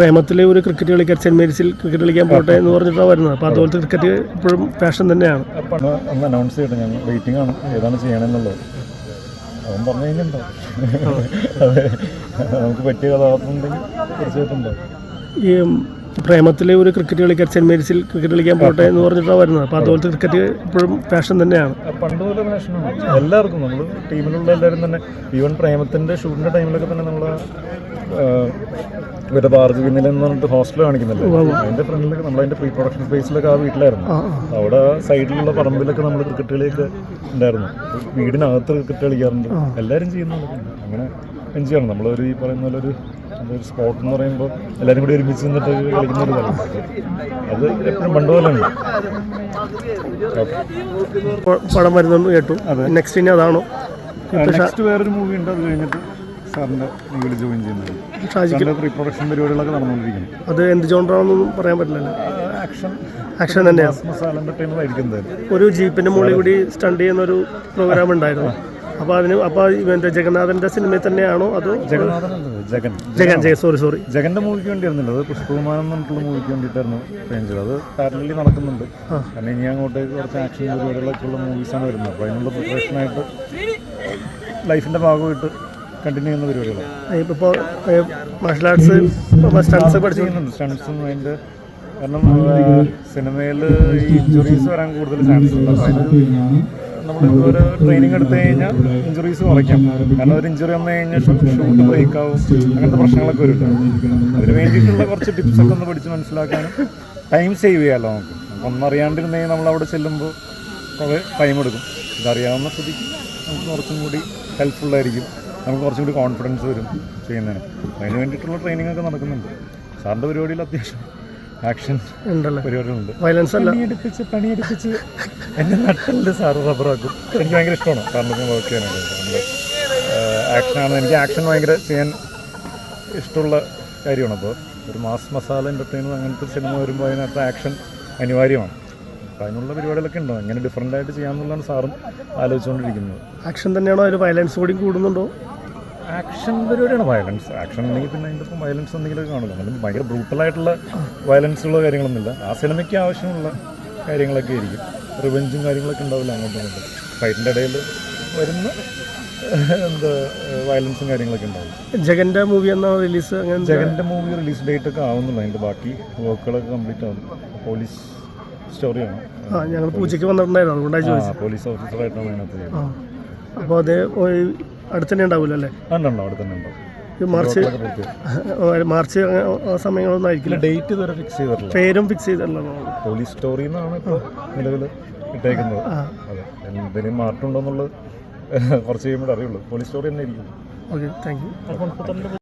പ്രേമത്തിലെ ഒരു ക്രിക്കറ്റ് കളിക്കാൻ saint മേരീസിൽ cricket കളിക്കാൻ പോട്ടെ എന്ന് പറഞ്ഞിട്ടാണ് വരുന്നത്. അപ്പോൾ അതുപോലത്തെ ക്രിക്കറ്റ് ഇപ്പോഴും പാഷൻ തന്നെയാണ്. ഒന്ന് അനൗൺസ് ചെയ്യട്ടെ വെയിറ്റിംഗ് ആണ്. ഏതാണ് ചെയ്യണമെന്നുള്ളത് അവൻ പറഞ്ഞു കഴിഞ്ഞിട്ടുണ്ടോ? അതെ. നമുക്ക് പറ്റിയ കഥാപാത്രം ഉണ്ടെങ്കിൽ തീർച്ചയായിട്ടും ഈ പ്രേമത്തിലെ ഒരു ക്രിക്കറ്റ് കളിക്കാൻ സെന്റ് മേരീസിൽ ക്രിക്കറ്റ് കളിക്കാൻ പോട്ടെ എന്ന് പറഞ്ഞിട്ടാണ് വരുന്നത്. അപ്പോൾ അതുപോലത്തെ ക്രിക്കറ്റ് ഇപ്പോഴും പാഷൻ തന്നെയാണ്. പണ്ട് പോലെ ഫാഷനാണ് എല്ലാവർക്കും നമ്മൾ ടീമിലുള്ള എല്ലാവരും തന്നെ. ഈവൻ പ്രേമത്തിന്റെ ഷൂട്ടിന്റെ ടൈമിലൊക്കെ തന്നെ നമ്മൾ ഇവരുടെ ഭാർഗവിനില എന്ന് പറഞ്ഞിട്ട് ഹോസ്റ്റൽ കാണിക്കുന്നില്ല. അതിന്റെ ഫ്രണ്ടിലൊക്കെ നമ്മൾ അതിന്റെ പ്രീ പ്രൊഡക്ഷൻ സ്പേസിലൊക്കെ ആ വീട്ടിലായിരുന്നു. അവിടെ സൈഡിലുള്ള പറമ്പിലൊക്കെ നമ്മൾ ക്രിക്കറ്റ് കളിയൊക്കെ ഉണ്ടായിരുന്നു. വീടിനകത്ത് ക്രിക്കറ്റ് കളിക്കാറുണ്ട്. എല്ലാവരും ചെയ്യുന്നുണ്ട്. അങ്ങനെ എൻജോയ് ചെയ്യണം. നമ്മളൊരു ഈ പറയുന്ന പോലെ ഒരു ഒരു സ്പോട്ട് എന്ന് പറയുമ്പോൾ എല്ലാവരും കൂടി ഒരുമിച്ച് നിന്നിട്ട് കളിക്കുന്ന ഒരു കാര്യം അത് എപ്പോഴും പണ്ട് പോലെയാണ് പടം വരുന്നു കേട്ടു. നെക്സ്റ്റ് ഇനി അതാണോ? നെക്സ്റ്റ് വേറൊരു മൂവി ഉണ്ട്. അത് കഴിഞ്ഞിട്ട് സാറിന്റെ നിങ്ങൾ ജോയിൻ ചെയ്യുന്നത്. ഷാജിക്ക് പ്രീ പ്രൊഡക്ഷൻ പരിപാടികളൊക്കെ നടന്നുകൊണ്ടിരിക്കുന്നു. അത് എന്ത് ജോണ്ടറാണെന്നൊന്നും പറയാൻ പറ്റില്ലല്ലോ. ആക്ഷൻ ആക്ഷൻ തന്നെയാണ് ഒരു ജീപ്പിന്റെ മുകളിൽ കൂടി സ്റ്റണ്ട് ചെയ്യുന്ന ഒരു പ്രോഗ്രാം ഉണ്ടായിരുന്നു. അപ്പോൾ അതിന് അപ്പോൾ ഇവന്റെ ജഗന്നാഥന്റെ സിനിമയിൽ തന്നെയാണോ അതോ ജഗൻ. ജഗൻ ജയ സോറി സോറി ജഗന്റെ മൂവിക്ക് വേണ്ടിയായിരുന്നില്ല. അത് പുഷ്പകുമാരൻ എന്നുള്ള പറഞ്ഞിട്ടുള്ള മൂവിക്ക് വേണ്ടിയിട്ടായിരുന്നു പ്ലാൻ ചെയ്തത്. അത് പാരലി നടക്കുന്നുണ്ട്. കാരണം ഇനി അങ്ങോട്ടേക്ക് കുറച്ച് ആക്ഷൻ പരിപാടികളൊക്കെ ഉള്ള മൂവീസാണ് വരുന്നത്. അപ്പോൾ അതിനുള്ള പ്രിപ്പറേഷനായിട്ട് ലൈഫിന്റെ ഭാഗമായിട്ട് കണ്ടിന്യൂ ചെയ്യുന്ന പരിപാടികളാണ്. ഇപ്പോൾ മാർഷൽ ആർട്സ് സ്റ്റൺസ് പഠിച്ചിട്ടുണ്ട് സ്റ്റൺസും അതിന്റെ കാരണം സിനിമയിൽ ഈ ഇഞ്ചുറീസ് വരാൻ കൂടുതൽ ചാൻസ് ഉണ്ട്. നമ്മൾ ഒരു ട്രെയിനിങ് എടുത്തു കഴിഞ്ഞാൽ ഇഞ്ചുറീസ് കുറയ്ക്കാം. കാരണം ഒരു ഇഞ്ചുറി വന്നു കഴിഞ്ഞാൽ ഷൂട്ട് ബ്രേക്ക് ആവും. അങ്ങനത്തെ പ്രശ്നങ്ങളൊക്കെ വരും. അതിന് വേണ്ടിയിട്ടുള്ള കുറച്ച് ടിപ്സ് ഒക്കെ ഒന്ന് പഠിച്ച് മനസ്സിലാക്കാനും ടൈം സേവ് ചെയ്യാമല്ലോ നമുക്ക്. നമുക്ക് ഒന്നറിയാണ്ടിരുന്നെങ്കിൽ നമ്മൾ അവിടെ ചെല്ലുമ്പോൾ കുറേ ടൈം എടുക്കും. ഇതറിയാവുന്ന സ്ഥിതിക്ക് നമുക്ക് കുറച്ചും കൂടി ഹെൽപ്ഫുള്ളായിരിക്കും നമുക്ക് കുറച്ചും കൂടി കോൺഫിഡൻസ് വരും ചെയ്യുന്നതിന്. അതിന് വേണ്ടിയിട്ടുള്ള ട്രെയിനിങ് ഒക്കെ നടക്കുന്നുണ്ട്. സാറിന്റെ പരിപാടിയിൽ അത്യാവശ്യം ആക്ഷൻ പരിപാടികളുണ്ട്. വയലൻസ് പണിയെടുപ്പിച്ച് പണിയെടുപ്പിച്ച് എന്റെ നട്ടലിന്റെ സാറ് റബ്ബറാക്കും എനിക്ക് ഭയങ്കര ഇഷ്ടമാണ് സാറിന്റെ വർക്ക് ചെയ്യാനായിട്ട്. നമ്മുടെ ആക്ഷനാണ് എനിക്ക് ആക്ഷൻ ഭയങ്കര ചെയ്യാൻ ഇഷ്ടമുള്ള കാര്യമാണ്. അപ്പോൾ ഒരു മാസ് മസാല എന്റർടൈനർ അങ്ങനത്തെ സിനിമ വരുമ്പോൾ അതിനകത്ത് ആക്ഷൻ അനിവാര്യമാണ്. അപ്പോൾ അതിനുള്ള പരിപാടികളൊക്കെ ഉണ്ടോ? എങ്ങനെ ഡിഫറെന്റ് ആയിട്ട് ചെയ്യാമെന്നുള്ളതാണ് സാറും ആലോചിച്ചുകൊണ്ടിരിക്കുന്നത്. ആക്ഷൻ തന്നെയാണോ? അതിൽ വയലൻസ് കൂടി കൂടുന്നുണ്ടോ? ആക്ഷൻ പരിപാടിയാണ് വയലൻസ് ആക്ഷൻ ഉണ്ടെങ്കിൽ പിന്നെ അതിന്റെ ഒപ്പം വയലൻസ് എന്തെങ്കിലുമൊക്കെ കാണില്ല എന്നാലും ഭയങ്കര ബ്രൂട്ടലായിട്ടുള്ള വയലൻസുള്ള കാര്യങ്ങളൊന്നുമില്ല. ആ സിനിമയ്ക്ക് ആവശ്യമുള്ള കാര്യങ്ങളൊക്കെ ആയിരിക്കും. റിവെഞ്ചും കാര്യങ്ങളൊക്കെ ഉണ്ടാവില്ല അങ്ങോട്ടും ഇങ്ങോട്ടും. ഫൈറ്റിന്റെ ഇടയിൽ വരുന്ന എന്താ വയലൻസും കാര്യങ്ങളൊക്കെ ഉണ്ടാവും. ജഗന്റെ മൂവി എന്നാ റിലീസ് അങ്ങനെ ജഗന്റെ മൂവി റിലീസ് ഡേറ്റ് ഒക്കെ ആവുന്നുള്ളൂ അതിന്റെ ബാക്കി വർക്കുകളൊക്കെ കംപ്ലീറ്റ് ആവും. പോലീസ് സ്റ്റോറിയാണ് ആ ഞങ്ങൾ പൂജയ്ക്ക് വന്നിട്ടുണ്ടായിരുന്നു. അതുകൊണ്ടാണ് ചോദിച്ചത്. പോലീസ് ഓഫീസറായിട്ടാണ് അതിനകത്ത് അപ്പോൾ അത് അടുത്ത് തന്നെ ഉണ്ടാവില്ല അല്ലേ മാർച്ച് മാർച്ച് ആ സമയങ്ങളൊന്നും ആയിരിക്കില്ല. ഡേറ്റ് ഇതുവരെ ഫിക്സ് ചെയ്തിട്ടില്ല. പേരും ഫിക്സ് പോലീസ് സ്റ്റോറി എന്നാണ് ഇപ്പോൾ നിലവിൽ ഇട്ടേക്കുന്നത്. അതെ. കുറച്ച് കഴിയുമ്പോൾ അറിയുള്ളൂ. പോലീസ് സ്റ്റോറി തന്നെ ആയിരിക്കും ഓക്കെ താങ്ക് യു